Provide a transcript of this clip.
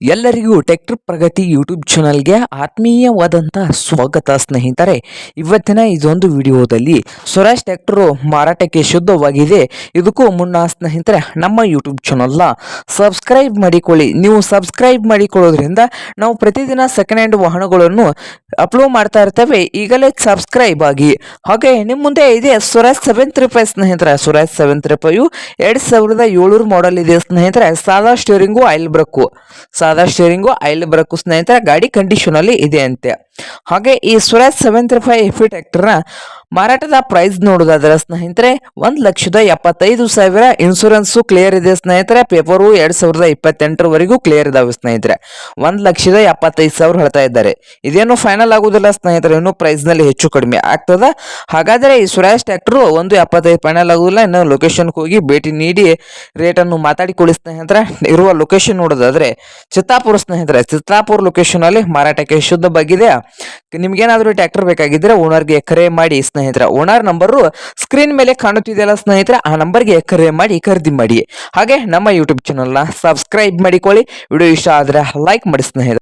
ಎಲ್ಲರಿಗೂ ಟೆಕ್ಟ್ರ್ ಪ್ರಗತಿ ಯೂಟ್ಯೂಬ್ ಚಾನಲ್ಗೆ ಆತ್ಮೀಯವಾದಂಥ ಸ್ವಾಗತ, ಸ್ನೇಹಿತರೆ. ಇವತ್ತಿನ ಇದೊಂದು ವಿಡಿಯೋದಲ್ಲಿ ಸ್ವರಾಜ್ ಟ್ಯಾಕ್ಟ್ರು ಮಾರಾಟಕ್ಕೆ ಶುದ್ಧವಾಗಿದೆ. ಇದಕ್ಕೂ ಮುನ್ನ, ಸ್ನೇಹಿತರೆ, ನಮ್ಮ ಯೂಟ್ಯೂಬ್ ಚಾನಲ್ನ ಸಬ್ಸ್ಕ್ರೈಬ್ ಮಾಡಿಕೊಳ್ಳಿ. ನೀವು ಸಬ್ಸ್ಕ್ರೈಬ್ ಮಾಡಿಕೊಳ್ಳೋದ್ರಿಂದ ನಾವು ಪ್ರತಿದಿನ ಸೆಕೆಂಡ್ ಹ್ಯಾಂಡ್ ವಾಹನಗಳನ್ನು ಅಪ್ಲೋಡ್ ಮಾಡ್ತಾ ಇರ್ತೇವೆ. ಈಗಲೇ ಸಬ್ಸ್ಕ್ರೈಬ್ ಆಗಿ. ಹಾಗೆ ನಿಮ್ಮ ಮುಂದೆ ಇದೆ ಸ್ವರಾಜ್ ಸೆವೆನ್ ತ್ರೀ ಸ್ನೇಹಿತರೆ. ಸ್ವರಾಜ್ ಸೆವೆನ್ ತ್ರೀ ಫೈವ್ ಎರಡು ಸಾವಿರದ ಏಳುನೂರು ಮಾಡೆಲ್ ಇದೆ, ಸ್ನೇಹಿತರೆ. ಸಾದಾ ಸ್ಟೀರಿಂಗು ಆಯಿಲ್ ಬ್ರಕ್ಕು ಸಾದಾ ಸ್ಟೇರಿಂಗು ಆಯಿಲ್ ಬರಕು ಸ್ನೇಹಿತರೆ ಗಾಡಿ ಕಂಡೀಷನ್ ಅಲ್ಲಿ ಇದೆ ಅಂತೆ ಹಾಗೆ ಈ Swaraj seven three five FE ಟ್ರ್ಯಾಕ್ಟರ್ನ ಮಾರಾಟದ ಪ್ರೈಸ್ ನೋಡೋದಾದ್ರೆ ಸ್ನೇಹಿತರೆ, ಒಂದ್ ಲಕ್ಷದ ಎಪ್ಪತ್ತೈದು ಸಾವಿರ ಇನ್ಸೂರೆನ್ಸ್ ಕ್ಲಿಯರ್ ಇದೆ ಸ್ನೇಹಿತರೆ. ಪೇಪರು ಎರಡ್ ಸಾವಿರದ ಇಪ್ಪತ್ತೆಂಟರವರೆಗೂ ಕ್ಲಿಯರ್ ಇದಾವೆ ಸ್ನೇಹಿತರೆ. ಒಂದು ಲಕ್ಷದ ಎಪ್ಪತ್ತೈದು ಸಾವಿರ ಹೇಳ್ತಾ ಇದ್ದಾರೆ. ಇದೇನು ಫೈನಲ್ ಆಗುದಿಲ್ಲ ಸ್ನೇಹಿತರೆ, ಇನ್ನು ಪ್ರೈಸ್ನಲ್ಲಿ ಹೆಚ್ಚು ಕಡಿಮೆ ಆಗ್ತದ. ಹಾಗಾದ್ರೆ ಈ ಸುರೇಶ್ ಟ್ಯಾಕ್ಟರ್ ಒಂದು ಎಪ್ಪತ್ತೈದು ಫೈನಲ್ ಆಗುದಿಲ್ಲ. ಇನ್ನು ಲೊಕೇಶನ್ ಹೋಗಿ ಭೇಟಿ ನೀಡಿ ರೇಟ್ ರೇಟನ್ನು ಮಾತಾಡಿಕೊಳ್ಳಿ ಸ್ನೇಹಿತರೆ. ಇರುವ ಲೊಕೇಶನ್ ನೋಡೋದಾದ್ರೆ ಚಿತ್ತಾಪುರ ಸ್ನೇಹಿತರೆ. ಚಿತ್ತಾಪುರ ಲೊಕೇಶನ್ ಅಲ್ಲಿ ಮಾರಾಟಕ್ಕೆ ಶುದ್ಧವಾಗಿದೆ ನಿಮ್ಗೇನಾದ್ರೂ ಟ್ರ್ಯಾಕ್ಟರ್ ಬೇಕಾಗಿದ್ರೆ ಓನರ್ಗೆ ಕರೆ ಮಾಡಿ ಸ್ನೇಹಿತರ. ಓನರ್ ನಂಬರು ಸ್ಕ್ರೀನ್ ಮೇಲೆ ಕಾಣುತ್ತಿದೆಯಲ್ಲ ಸ್ನೇಹಿತರ, ಆ ನಂಬರ್ಗೆ ಕರೆ ಮಾಡಿ ಖರೀದಿ ಮಾಡಿ. ಹಾಗೆ ನಮ್ಮ ಯೂಟ್ಯೂಬ್ ಚಾನಲ್ನ ಸಬ್ಸ್ಕ್ರೈಬ್ ಮಾಡಿಕೊಳ್ಳಿ. ವಿಡಿಯೋ ಇಷ್ಟ ಆದರೆ ಲೈಕ್ ಮಾಡಿ ಸ್ನೇಹಿತರೆ.